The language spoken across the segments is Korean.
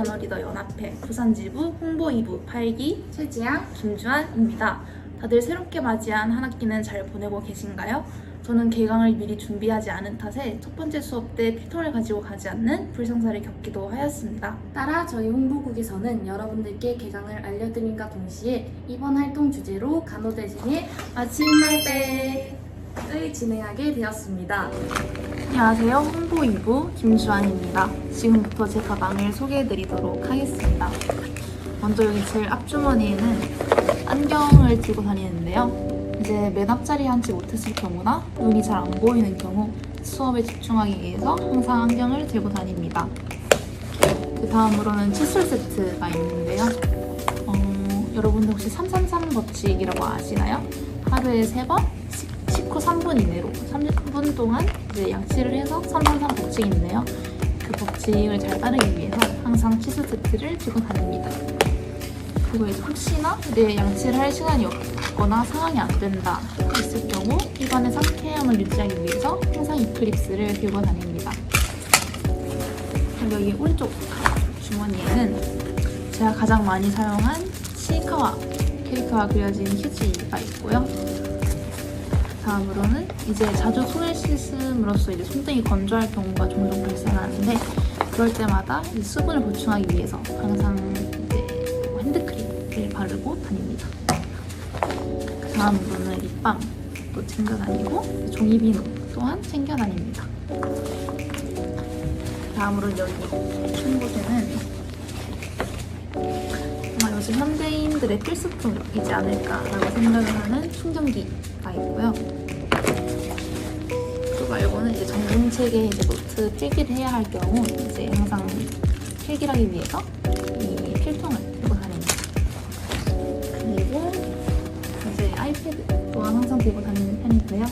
간호리더 연합회 부산지부 홍보 2부 8기 최지양 김주한입니다. 다들 새롭게 맞이한 한 학기는 잘 보내고 계신가요? 저는 개강을 미리 준비하지 않은 탓에 첫 번째 수업 때 필통을 가지고 가지 않는 불상사를 겪기도 하였습니다. 따라 저희 홍보국에서는 여러분들께 개강을 알려드림과 동시에 이번 활동 주제로 간호대진의 아침 말백을 진행하게 되었습니다. 안녕하세요. 홍보 2부 김주한입니다. 지금부터 제 가방을 소개해드리도록 하겠습니다. 먼저 여기 제일 앞주머니에는 안경을 들고 다니는데요. 이제 맨 앞자리에 앉지 못했을 경우나 눈이 잘 안 보이는 경우 수업에 집중하기 위해서 항상 안경을 들고 다닙니다. 그 다음으로는 칫솔 세트가 있는데요. 어, 여러분들 혹시 333 법칙이라고 아시나요? 하루에 3번, 식후 3분 이내로 30분 동안 이제 양치를 해서 333 법칙인데요. 그 법칙을 잘 따르기 위해서 항상 칫솔 세트를 들고 다닙니다. 그리고 이제 혹시나 내 양치를 할 시간이 없거나 상황이 안 된다 했을 경우 입안의 상쾌함을 유지하기 위해서 항상 이클립스를 들고 다닙니다. 그리고 여기 오른쪽 주머니에는 제가 가장 많이 사용한 시카와 캐릭터가 그려진 휴지가 있고요. 다음으로는 이제 자주 손을 씻음으로써 이제 손등이 건조할 경우가 종종 발생하는데 그럴 때마다 이 수분을 보충하기 위해서 항상 이제 핸드크림을 바르고 다닙니다. 그 다음으로는 립밤도 챙겨 다니고 종이비누 또한 챙겨 다닙니다. 다음으로 여기 큰 곳에는 아마 요즘 현대인들의 필수품이지 않을까라고 생각을 하는 충전기 가 있고요. 또 말고는 이제 전공책에 이제 노트 필기를 해야 할 경우 이제 항상 필기를 하기 위해서 이 필통을 들고 다닙니다. 그리고 이제 아이패드 또한 항상 들고 다니는 편이고요.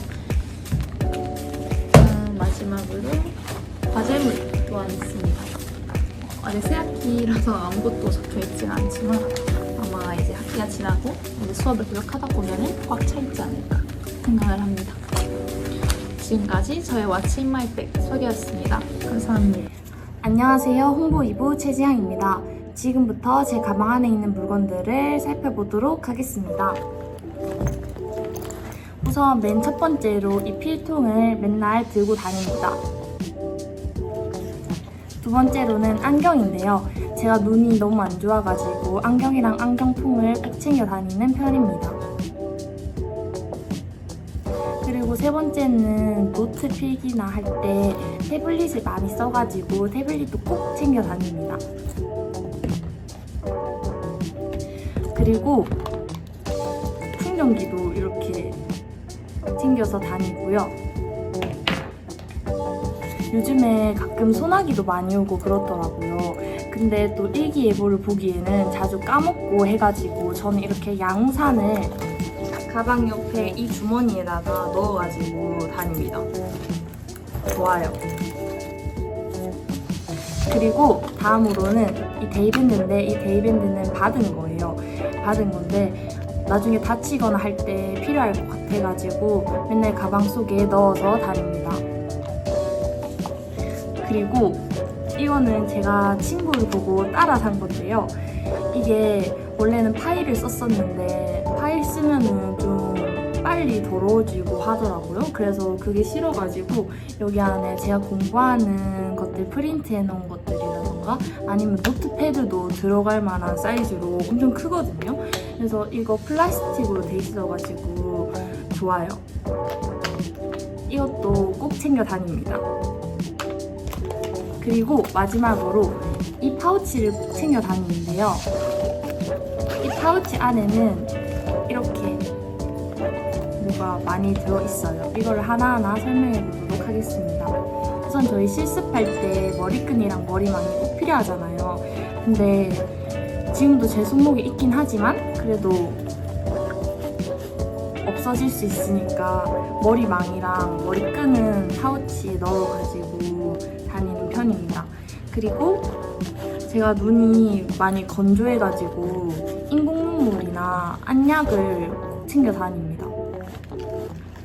음, 마지막으로 과제물 또한 있습니다. 아직 새 학기라서 아무것도 적혀 있지는 않지만 이제 학기가 지나고 이제 수업을 계속 하다 보면은 꽉차 있지 않을까 생각을 합니다. 지금까지 저의 왓츠 인 마이 백 소개였습니다. 감사합니다. 안녕하세요. 홍보 2부 최지양입니다. 지금부터 제 가방 안에 있는 물건들을 살펴보도록 하겠습니다. 우선 맨 첫 번째로 이 필통을 맨날 들고 다닙니다. 두 번째로는 안경인데요. 제가 눈이 너무 안 좋아가지고 안경이랑 안경통을 꼭 챙겨 다니는 편입니다. 그리고 세 번째는 노트 필기나 할 때 태블릿을 많이 써가지고 태블릿도 꼭 챙겨 다닙니다. 그리고 충전기도 이렇게 챙겨서 다니고요. 요즘에 가끔 소나기도 많이 오고 그렇더라고요. 근데 또 일기예보를 보기에는 자주 까먹고 해가지고 저는 이렇게 양산을 가방 옆에 이 주머니에다가 넣어가지고 다닙니다. 좋아요. 그리고 다음으로는 이 데이밴드인데 이 데이밴드는 받은 거예요. 받은 건데 나중에 다치거나 할 때 필요할 것 같아가지고 맨날 가방 속에 넣어서 다닙니다. 그리고 이거는 제가 친구를 보고 따라 산 건데요. 이게 원래는 파일을 썼었는데 파일 쓰면은 좀 빨리 더러워지고 하더라고요. 그래서 그게 싫어가지고 여기 안에 제가 공부하는 것들 프린트해 놓은 것들이라던가 아니면 노트패드도 들어갈 만한 사이즈로 엄청 크거든요. 그래서 이거 플라스틱으로 돼 있어가지고 좋아요. 이것도 꼭 챙겨 다닙니다. 그리고 마지막으로 이 파우치를 꼭 챙겨 다니는데요. 이 파우치 안에는 이렇게 뭐가 많이 들어있어요. 이걸 하나하나 설명해 보도록 하겠습니다. 우선 저희 실습할 때 머리끈이랑 머리망이 꼭 필요하잖아요. 근데 지금도 제 손목에 있긴 하지만 그래도 없어질 수 있으니까 머리망이랑 머리끈은 파우치에 넣어가지고 편입니다. 그리고 제가 눈이 많이 건조해가지고 인공눈물이나 안약을 꼭 챙겨 다닙니다.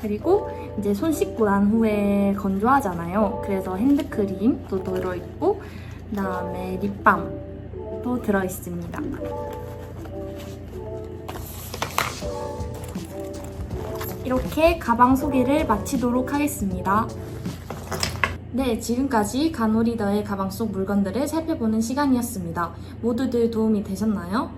그리고 이제 손 씻고 난 후에 건조하잖아요. 그래서 핸드크림도 들어있고, 그 다음에 립밤, 또 들어있습니다. 이렇게 가방 소개를 마치도록 하겠습니다. 네, 지금까지 간호리더의 가방 속 물건들을 살펴보는 시간이었습니다. 모두들 도움이 되셨나요?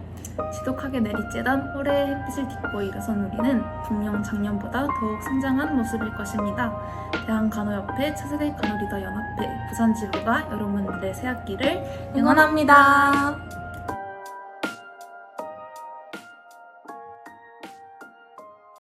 지독하게 내리쬐던 올해의 햇빛을 딛고 일어선 우리는 분명 작년보다 더욱 성장한 모습일 것입니다. 대한간호협회 차세대 간호리더 연합회 부산지부가 여러분들의 새학기를 응원합니다.